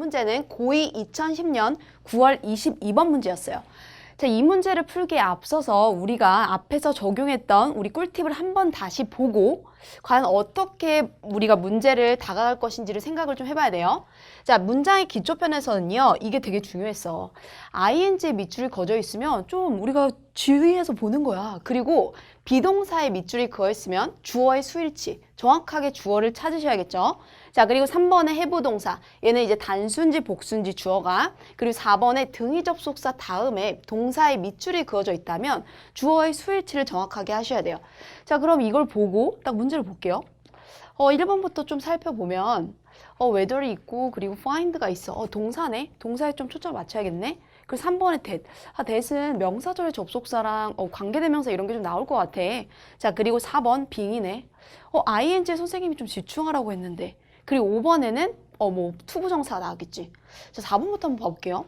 문제는 고2 2010년 9월 22번 문제였어요. 자, 이 문제를 풀기에 앞서서 우리가 앞에서 적용했던 우리 꿀팁을 한번 다시 보고 과연 어떻게 우리가 문제를 다가갈 것인지를 생각을 좀 해봐야 돼요. 자, 문장의 기초편에서는요, 이게 되게 중요했어. ing 밑줄이 그어져 있으면 좀 우리가 주의해서 보는 거야. 그리고 비동사의 밑줄이 그어 있으면 주어의 수일치, 정확하게 주어를 찾으셔야겠죠. 자, 그리고 3번의 해부 동사. 얘는 이제 단순지, 복순지 주어가. 그리고 4번의 등위 접속사 다음에 동사의 밑줄이 그어져 있다면 주어의 수일치를 정확하게 하셔야 돼요. 자, 그럼 이걸 보고 딱 문제를 볼게요. 어, 1번부터 좀 살펴보면 어, whether이 있고 그리고 find가 있어. 어, 동사네. 동사에 좀 초점 맞춰야겠네. 그리고 3번에 that. 아, that은 명사절의 접속사랑 어, 관계대명사 이런 게 좀 나올 것 같아. 자, 그리고 4번 빙이네. 어, ing에 선생님이 좀 집중하라고 했는데. 그리고 5번에는 어, 뭐 투부정사가 나왔겠지. 자, 4번부터 한번 봐볼게요.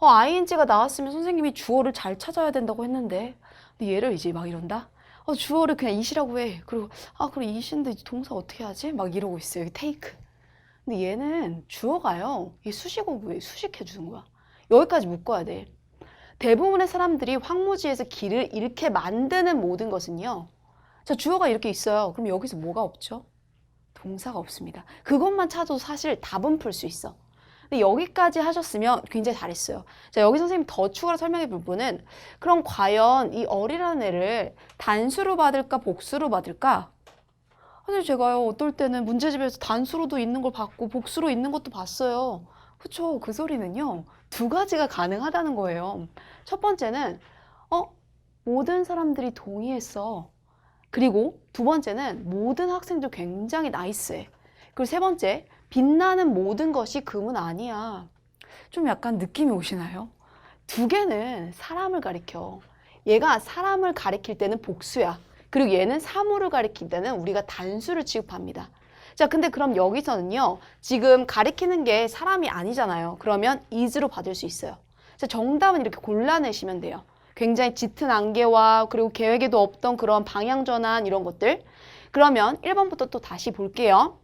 어, ing가 나왔으면 선생님이 주어를 잘 찾아야 된다고 했는데. 근데 얘를 이제 막 이런다. 어, 주어를 그냥 이시라고 해. 그리고 아, 그럼 이제 동사 어떻게 하지? 막 이러고 있어요. 여기 테이크. 근데 얘는 주어가요. 이 수식어구에 수식해 주는 거야. 여기까지 묶어야 돼. 대부분의 사람들이 황무지에서 길을 잃게 만드는 모든 것은요. 자, 주어가 이렇게 있어요. 그럼 여기서 뭐가 없죠? 동사가 없습니다. 그것만 찾아도 사실 답은 풀 수 있어. 근데 여기까지 하셨으면 굉장히 잘했어요. 자, 여기 선생님 더 추가로 설명해 볼 부분은 그럼 과연 이 어리라는 애를 단수로 받을까 복수로 받을까? 사실 제가요 어떨 때는 문제집에서 단수로도 있는 걸 봤고 복수로 있는 것도 봤어요. 그쵸? 그 소리는요 두 가지가 가능하다는 거예요. 첫 번째는 어 모든 사람들이 동의했어. 그리고 두 번째는 모든 학생들 굉장히 나이스해. 그리고 세 번째 빛나는 모든 것이 금은 아니야. 좀 약간 느낌이 오시나요? 두 개는 사람을 가리켜. 얘가 사람을 가리킬 때는 복수야. 그리고 얘는 사물을 가리킬 때는 우리가 단수를 취급합니다. 자, 근데 그럼 여기서는요, 지금 가리키는 게 사람이 아니잖아요. 그러면 is로 받을 수 있어요. 자, 정답은 이렇게 골라내시면 돼요. 굉장히 짙은 안개와 그리고 계획에도 없던 그런 방향 전환 이런 것들. 그러면 1번부터 또 다시 볼게요.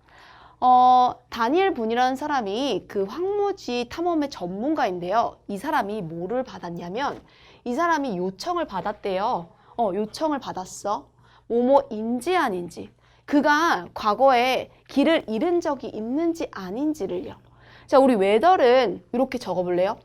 어, 다니엘 분이라는 사람이 그 황무지 탐험의 전문가인데요. 이 사람이 뭐를 받았냐면 이 사람이 요청을 받았대요. 어, 요청을 받았어. 뭐뭐 인지 아닌지. 그가 과거에 길을 잃은 적이 있는지 아닌지를요. 자, 우리 웨더는 이렇게 적어볼래요?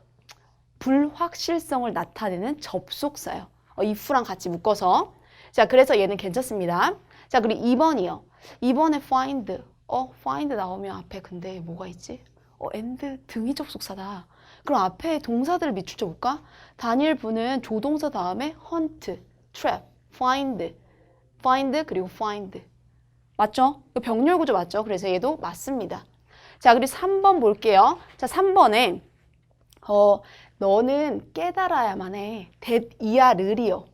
불확실성을 나타내는 접속사요. 어, if랑 같이 묶어서. 자, 그래서 얘는 괜찮습니다. 자, 그리고 2번이요. 2번에 find. 어, find 나오면 앞에 근데 뭐가 있지? 어, and 등이 접속사다. 그럼 앞에 동사들을 밑줄 쳐볼까? 다니엘 분은 조동사 다음에 hunt, trap, find, find 그리고 find. 맞죠? 이거 병렬 구조 맞죠? 그래서 얘도 맞습니다. 자, 그리고 3번 볼게요. 자, 3번에 어, 너는 깨달아야만 해. that 이하 를이요.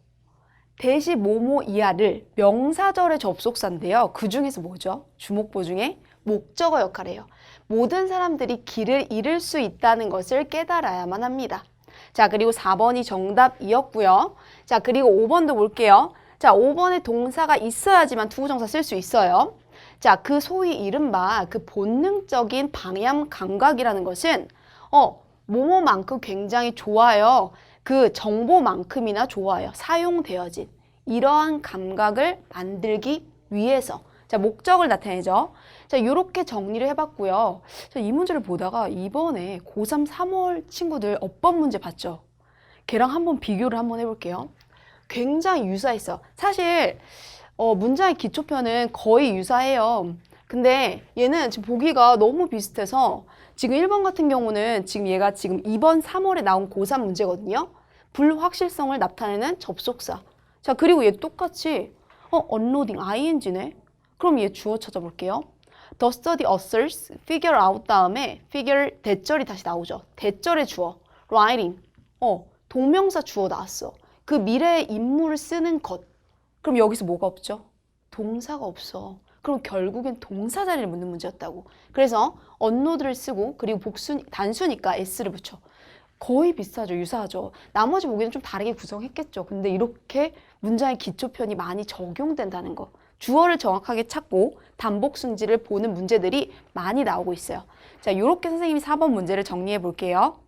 대시 뭐뭐 이하를 명사절의 접속사인데요. 그 중에서 뭐죠? 주목보 중에 목적어 역할이에요. 모든 사람들이 길을 잃을 수 있다는 것을 깨달아야만 합니다. 자, 그리고 4번이 정답이었고요. 자, 그리고 5번도 볼게요. 자, 5번에 동사가 있어야지만 투부정사 쓸 수 있어요. 자, 그 소위 이른바 그 본능적인 방향 감각이라는 것은 어, 뭐뭐만큼 굉장히 좋아요. 그 정보만큼이나 좋아요. 사용되어진 이러한 감각을 만들기 위해서 자 목적을 나타내죠. 자 이렇게 정리를 해봤고요. 자, 이 문제를 보다가 이번에 고3 3월 친구들 어법 문제 봤죠. 걔랑 한번 비교를 한번 해볼게요. 굉장히 유사했어. 사실 어, 문장의 기초편은 거의 유사해요. 근데 얘는 지금 보기가 너무 비슷해서 지금 1번 같은 경우는 지금 얘가 지금 2번 3월에 나온 고3 문제거든요. 불확실성을 나타내는 접속사. 자, 그리고 얘 똑같이 어, 언로딩 ing네. 그럼 얘 주어 찾아볼게요. The study asserts figure out 다음에 figure 대절이 다시 나오죠. 대절의 주어. writing. 어, 동명사 주어 나왔어. 그 미래의 인물을 쓰는 것. 그럼 여기서 뭐가 없죠? 동사가 없어. 그럼 결국엔 동사 자리를 묻는 문제였다고. 그래서 언노드를 쓰고 그리고 복수 단수니까 s를 붙여. 거의 비슷하죠. 유사하죠. 나머지 보기는 좀 다르게 구성했겠죠. 근데 이렇게 문장의 기초편이 많이 적용된다는 거 주어를 정확하게 찾고 단복 순지를 보는 문제들이 많이 나오고 있어요. 자, 이렇게 선생님이 4번 문제를 정리해 볼게요.